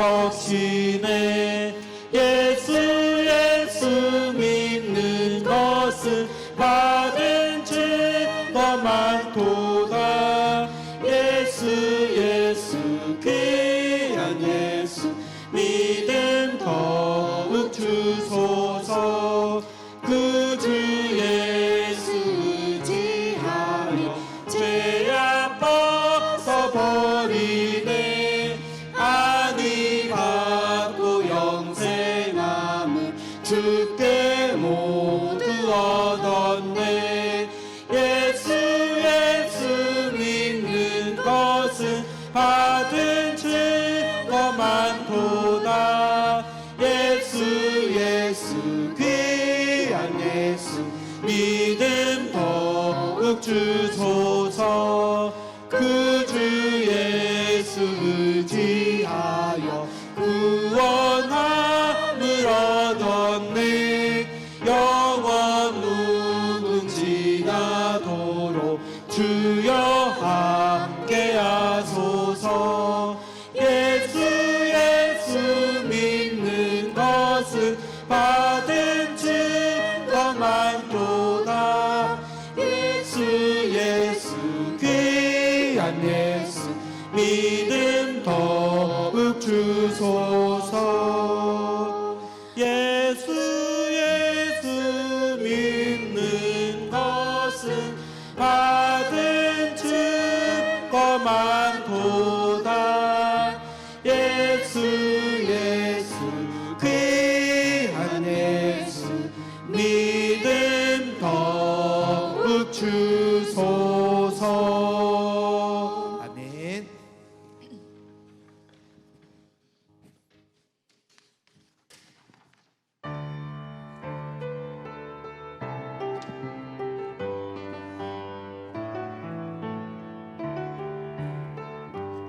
적시네 예수 예수 믿는 것은 받은 증거 많도다 예수 예수 귀한 예수 믿음 얻었네. 예수 예수 믿는 것은 받은 증거 많도다. 예수 예수 귀한 예수 믿음 더욱 주소서. 그 주 예수 의지 주여 함께 하소서. 예수 예수 믿는 것은 받은 증거 많도다. 예수 예수 귀한 예수 믿음 더욱 주소서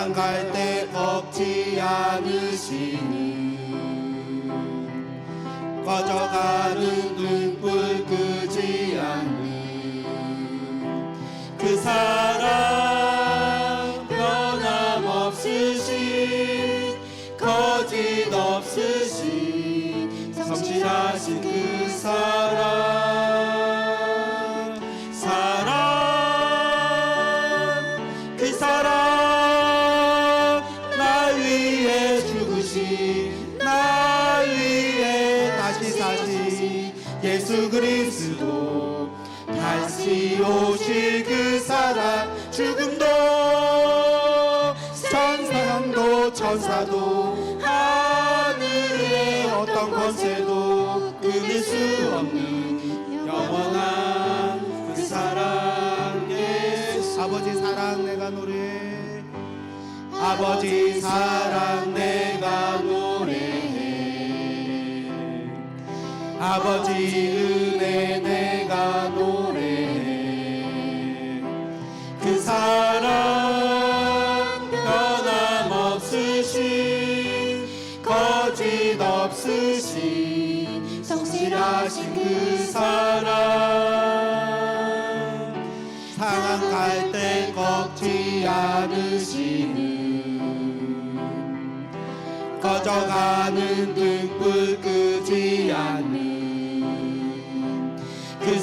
상한 갈대 꺾지 않으시는 꺼져가는 등불 예수 그리스도 다시 오실 그 사랑 죽음도 천사도 천사도 하늘의 어떤 권세도 끊을 수 없는 영원한 그 사랑 예수. 아버지 사랑 내가 노래. 아버지 사랑 내 아버지 은혜 내가 노래해. 그 사랑 변함없으신 거짓 없으신 성실하신 그 사랑. 상한 갈대 꺾지 않으시는 꺼져가는 등불 끄지 않는 그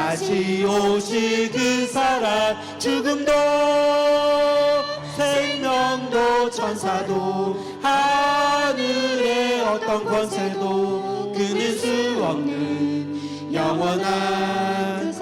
다시 오실 그 사랑. 죽음도 생명도 천사도 하늘의 어떤 권세도 끊을 수 없는 영원한